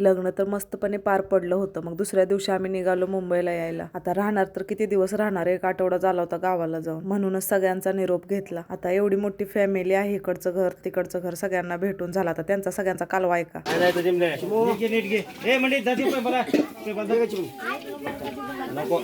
लग्न तर मस्तपणे पार पडलं होतं. मग दुसऱ्या दिवशी आम्ही निघालो मुंबईला यायला. आता राहणार तर किती दिवस राहणार एक आठवडा झाला होता गावाला जाऊन. म्हणूनच सगळ्यांचा निरोप घेतला. आता एवढी मोठी फॅमिली आहे इकडचं घर तिकडचं घर सगळ्यांना भेटून झाला. आता त्यांचा सगळ्यांचा कालवा ऐका नीट घे नीट घे ए जाती पण बघा. ते बंद कर चिमू. नको.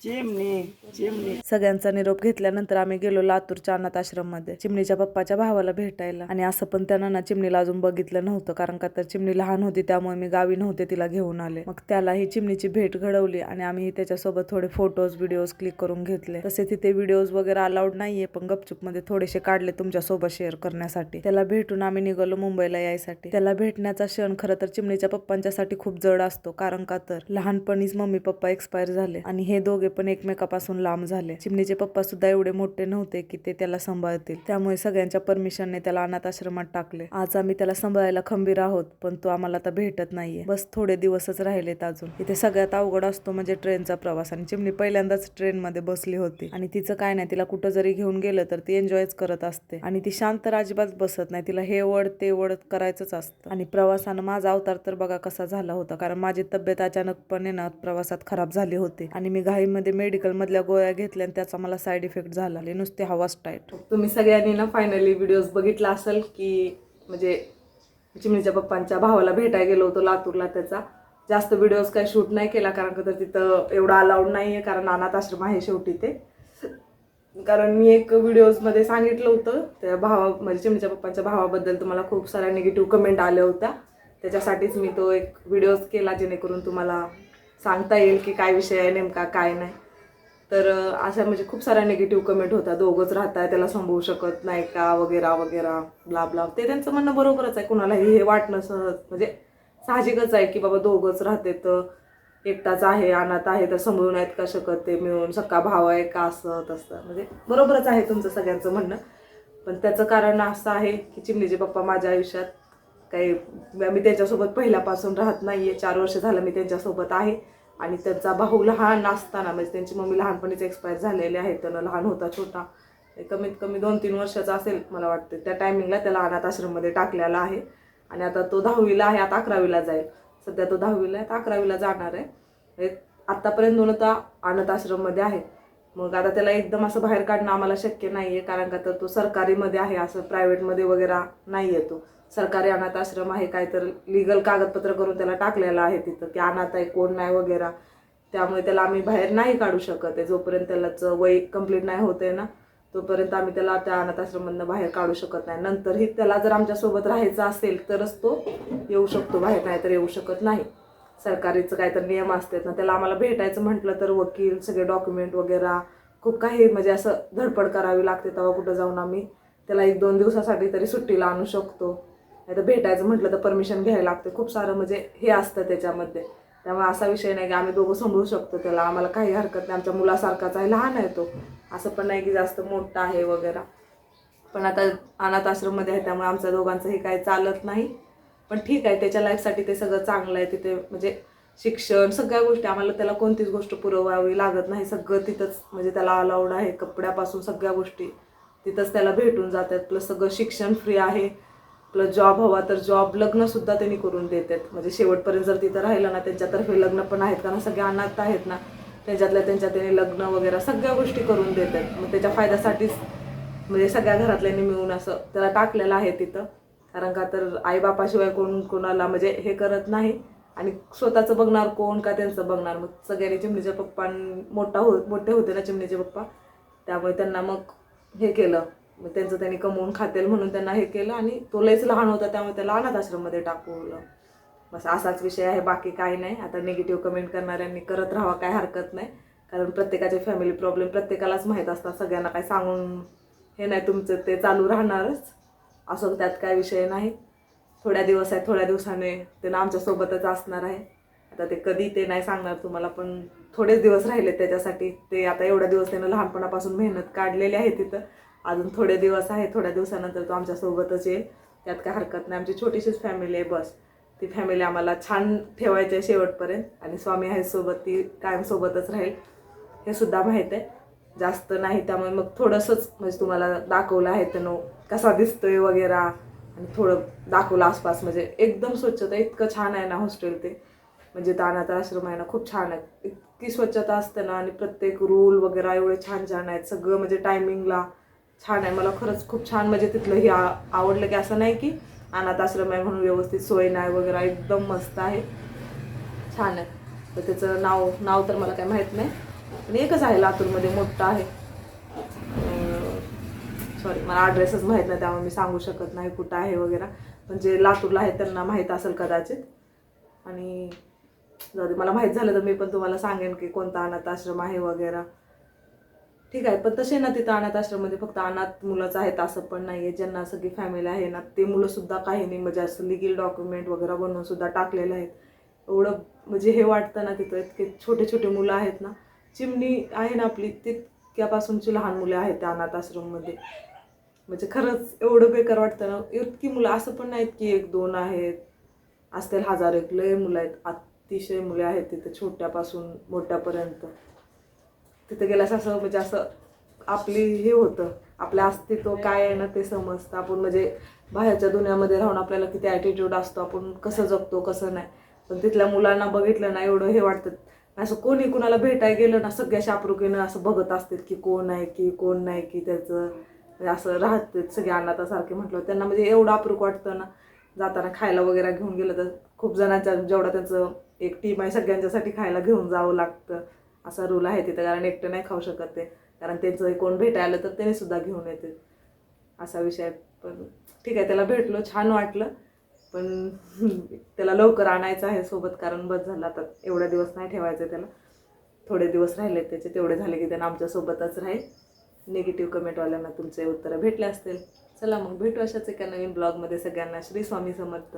चिमणी सगळ्यांचा निरोप घेतल्यानंतर आम्ही गेलो लातूरच्या अनाथ आश्रममध्ये चिमणीच्या पप्पाच्या भावाला भेटायला. आणि असं पण त्यांना ना चिमणीला अजून बघितलं नव्हतं कारण का तर चिमणी लहान होती त्यामुळे मी गावी नव्हते तिला घेऊन आले. मग त्याला ही चिमणीची भेट घडवली आणि आम्ही त्याच्यासोबत थोडे फोटोज व्हिडिओज क्लिक करून घेतले. तसे तिथे व्हिडिओज वगैरे अलाउड नाहीये पण गपचूपमध्ये थोडेसे काढले तुमच्यासोबत शेअर करण्यासाठी. त्याला भेटून आम्ही निघालो मुंबईला यायसाठी. त्याला भेटण्याचा क्षण खरं तर चिमणीच्या पप्पांच्यासाठी खूप जड असतो कारण का तर लहानपणीच मम्मी पप्पा एक्सपायर झाले. आणि हे दोघे पण एकमेकापासून लांब झाले. चिमणीचे पप्पा सुद्धा एवढे मोठे नव्हते की ते त्याला सांभाळतील. त्यामुळे सगळ्यांच्या परमिशनने त्याला अनाथ आश्रमात टाकले. आज आम्ही त्याला सांभाळायला खंबीर आहोत पण तो आम्हाला आता भेटत नाहीये. बस थोडे दिवसच राहिलेत अजून. इथे सगळ्यात अवघड असतो म्हणजे ट्रेनचा प्रवास आणि चिमणी पहिल्यांदाच ट्रेन मध्ये बसली होती. आणि तिचं काय नाही तिला कुठं जरी घेऊन गेलं तर ती एन्जॉयच करत असते. आणि ती शांत अजिबात बसत नाही तिला हे वड ते वड करायचंच असतं. आणि प्रवासानं माझा अवतार तर बघा कसा झाला होता कारण माझी तब्येत अचानकपणे ना प्रवासात खराब झाली होती. आणि मी घाईमध्ये मेडिकल मधल्या गोळ्या घेतल्या आणि त्याचा मला साईड इफेक्ट झाला नुसते हवाच टाईट तुम्ही सगळ्यांनी ना फायनली व्हिडिओज बघितला असेल की म्हणजे चिमणीच्या पप्पांच्या भावाला भेटायला गेलो होतो लातूरला त्याचा. जास्त व्हिडिओज काही शूट नाही केला कारण का तर तिथं एवढं अलाउड नाही आहे कारण अनाथ आश्रम आहे शेवटी ते. कारण मी एक व्हिडिओजमध्ये सांगितलं होतं त्या भावा म्हणजे चिमणीच्या पप्पांच्या भावाबद्दल तुम्हाला खूप साऱ्या निगेटिव्ह कमेंट आल्या होत्या. त्याच्यासाठीच मी तो एक व्हिडिओज केला जेणेकरून तुम्हाला सांगता येईल की काय विषय आहे नेमका काय नाही. तर अशा म्हणजे खूप साऱ्या निगेटिव्ह कमेंट होता दोघंच राहताय त्याला संभवू शकत नाही का? वगैरे वगैरे ब्ला ब्ला ते त्यांचं म्हणणं बरोबरच आहे. कुणालाही हे वाटणं सहज म्हणजे साहजिकच आहे की बाबा दोघंच राहते तर एकटाच आहे अनाथ आहे तर समजू आहेत का शकत ते मिळून? सक्का भाव आहे का? असं तसं. म्हणजे बरोबरच आहे तुमचं सगळ्यांचं म्हणणं. पण त्याचं कारण असं आहे की चिमणीचे पप्पा माझ्या आयुष्यात काही मी त्यांच्यासोबत पहिल्यापासून राहत नाही आहे चार वर्ष झालं मी त्यांच्यासोबत आहे. आणि त्यांचा भाऊ लहान असताना म्हणजे त्यांची मम्मी लहानपणीच एक्सपायर झालेली आहे त्यानं लहान होता छोटा. कमीत कमी दोन तीन वर्षाचा असेल मला वाटते. त्या टायमिंगला त्याला अनाथ आश्रममध्ये टाकलेला आहे. आणि आता तो दहावीला आहे आता अकरावीला जाईल. सध्या तो दहावीला आहे तर अकरावीला जाणार आहे. आत्तापर्यंत दोन आता अनाथ आश्रममध्ये आहे. मग आता त्याला एकदम असं बाहेर काढणं आम्हाला शक्य नाही आहे कारण का तर तो सरकारीमध्ये आहे असं प्रायव्हेटमध्ये वगैरे नाही आहे तो. सरकारी अनाथ आश्रम आहे काय तर लिगल कागदपत्र करून त्याला टाकलेलं आहे तिथं की अनाथ आहे कोण नाही वगैरे. त्यामुळे त्याला आम्ही बाहेर नाही काढू शकत आहे. जोपर्यंत त्यालाच वय कंप्लीट नाही होत आहे ना तोपर्यंत आम्ही त्याला त्या अनाथ आश्रममधनं बाहेर काढू शकत नाही. नंतरही त्याला जर आमच्यासोबत राहायचं असेल तरच तो येऊ शकतो बाहेर नाही तर येऊ शकत नाही. सरकारीचं काय तर नियम असतात ना त्याला आम्हाला भेटायचं म्हटलं तर वकील सगळे डॉक्युमेंट वगैरे खूप काही म्हणजे असं धडपड करावी लागते तेव्हा कुठं जाऊन आम्ही त्याला एक दोन दिवसासाठी तरी सुट्टीला आणू शकतो. नाही तर भेटायचं म्हटलं तर परमिशन घ्यायला लागते. खूप सारं म्हणजे हे असतं त्याच्यामध्ये. त्यामुळे असा विषय नाही की आम्ही दोघं सांभाळू शकतो त्याला. आम्हाला काही हरकत नाही. आमच्या मुलासारखाच आहे. लहान आहे तो. असं पण नाही की जास्त मोठा आहे वगैरे. पण आता अनाथ आश्रममध्ये आहे त्यामुळे आमच्या दोघांचंही काही चालत नाही. पण ठीक आहे. त्याच्या लाईफसाठी ते सगळं चांगलं आहे. तिथे म्हणजे शिक्षण सगळ्या गोष्टी आम्हाला त्याला कोणतीच गोष्ट पुरवावी लागत नाही. सगळं तिथंच म्हणजे त्याला अलाउड आहे. कपड्यापासून सगळ्या गोष्टी तिथंच त्याला भेटून जातात. प्लस सगळं शिक्षण फ्री आहे. प्लस जॉब हवा तर जॉब लग्नसुद्धा त्यांनी करून देतात. म्हणजे शेवटपर्यंत जर तिथं राहिलं ना त्यांच्यातर्फे लग्न पण आहेत कारण सगळे अनाथ आहेत ना त्यांच्यातल्या त्यांच्या त्यांनी लग्न वगैरे सगळ्या गोष्टी करून देतात. मग त्याच्या फायद्यासाठीच म्हणजे सगळ्या घरातल्यांनी मिळून असं त्याला टाकलेलं आहे तिथं. कारण का तर आईबापाशिवाय कोण कोणाला म्हणजे हे करत नाही. आणि स्वतःचं बघणार कोण का त्यांचं बघणार. मग सगळ्यांनी चिमणीचे पप्पा मोठा हो मोठे होते ना चिमणीचे पप्पा. त्यामुळे त्यांना मग हे केलं. मग त्यांचं त्यांनी कमवून खातेल म्हणून त्यांना हे केलं आणि तो लयच लहान होता त्यामुळे त्याला अनाथ आश्रममध्ये टाकवलं बस असाच विषय आहे बाकी काही नाही. आता निगेटिव्ह कमेंट करणाऱ्यांनी करत राहावा काय हरकत नाही. कारण प्रत्येकाचे फॅमिली प्रॉब्लेम प्रत्येकालाच माहीत असतात. सगळ्यांना काय सांगून हे नाही तुमचं ते चालू राहणारच. असं त्यात काय विषय नाही. थोड्या दिवस आहे थोड्या दिवसाने ते ना आमच्यासोबतच असणार आहे. आता ते कधी ते नाही सांगणार तुम्हाला पण थोडेच दिवस राहिले त्याच्यासाठी. ते आता एवढ्या दिवस त्यानं लहानपणापासून मेहनत काढलेली आहे तिथं. अजून थोडे दिवस आहे थोड्या दिवसानंतर तो आमच्यासोबतच येईल. त्यात काय हरकत नाही. आमची छोटीशीच फॅमिली आहे बस. ती फॅमिली आम्हाला छान ठेवायची आहे शेवटपर्यंत. आणि स्वामी आहे सोबत ती कायम सोबतच राहील. हे सुद्धा माहीत आहे. जास्त नाही त्यामुळे मग थोडंसंच म्हणजे तुम्हाला दाखवलं आहे त्यानं कसा दिसतोय वगैरे. आणि थोडं दाखवलं आसपास. म्हणजे एकदम स्वच्छता इतकं छान आहे ना हॉस्टेल ते. म्हणजे ते आश्रम आहे ना खूप छान आहे. इतकी स्वच्छता असते ना आणि प्रत्येक रूल वगैरे एवढे छान छान आहेत. सगळं म्हणजे टायमिंगला छान आहे. मला खरंच खूप छान म्हणजे तिथलं हे आ- आवडलं की असं नाही की अनाथ आश्रम आहे म्हणून व्यवस्थित सोय नाही वगैरे एकदम मस्त आहे. छान आहे. तर त्याचं नाव नाव तर मला काय माहीत नाही. पण एकच आहे लातूरमध्ये मोठं आहे. सॉरी मला ॲड्रेसच माहीत नाही त्यामुळे मी सांगू शकत नाही कुठं आहे वगैरे. पण जे लातूरला आहे त्यांना माहीत असेल कदाचित. आणि जाऊ दे मला माहीत झालं तर मी पण तुम्हाला सांगेन की कोणता अनाथ आश्रम आहे वगैरे. ठीक आहे पण तसे ना तिथं अनाथ आश्रममध्ये फक्त अनाथ मुलंच आहेत असं पण नाही आहे ज्यांना सगळी फॅमिली आहे ना ते मुलंसुद्धा काही नाही. म्हणजे असं लिगल डॉक्युमेंट वगैरे बनवून सुद्धा टाकलेलं आहेत. एवढं म्हणजे हे वाटतं ना तिथं इतके छोटे छोटे मुलं आहेत ना चिमणी आहे ना आपली तितक्यापासूनची लहान मुलं आहेत त्या अनाथ आश्रममध्ये. म्हणजे खरंच एवढं बेकार वाटतं ना. इतकी मुलं असं पण नाहीत की एक दोन आहेत. असतील हजार एक. लय मुलं आहेत. अतिशय मुले आहेत तिथं छोट्यापासून मोठ्यापर्यंत. तिथं गेल्यास असं म्हणजे असं आपली हे होतं. आपलं अस्तित्व काय आहे ना ते समजतं. आपण म्हणजे बाहेरच्या दुनियामध्ये राहून आपल्याला किती ॲटिट्यूड असतो. आपण कसं जगतो कसं नाही. पण तिथल्या मुलांना बघितलं ना एवढं हे वाटतं. असं कोणी कुणाला भेटायला गेलं ना सगळ्या शापरुकीनं असं बघत असतात की कोण आहे की कोण नाही की त्याचं असं राहते. सगळे अनाथासारखे म्हटलं त्यांना म्हणजे एवढं आपरूक वाटतं ना. जाताना खायला वगैरे घेऊन गेलं तर खूप जणांच्या जेवढा त्यांचं एक टीम आहे सगळ्यांच्यासाठी खायला घेऊन जावं लागतं. असा रूल आहे तिथं कारण एकटं नाही खाऊ शकत ते. कारण त्यांचं कोण भेटायला तर त्याने सुद्धा घेऊन येते. असा विषय पण ठीक आहे त्याला भेटलो छान वाटलं. पण त्याला लवकर आणायचं आहे सोबत कारण बस झालं आता. एवढ्या दिवस नाही ठेवायचं त्याला. थोडे दिवस राहिले त्याचे तेवढे झाले की त्यांना आमच्यासोबतच राहील. निगेटिव्ह कमेंटवाल्यांना तुमचे उत्तरं भेटले असतील. चला मग भेटू अशाच एका नवीन ब्लॉगमध्ये सगळ्यांना. श्री स्वामी समर्थ.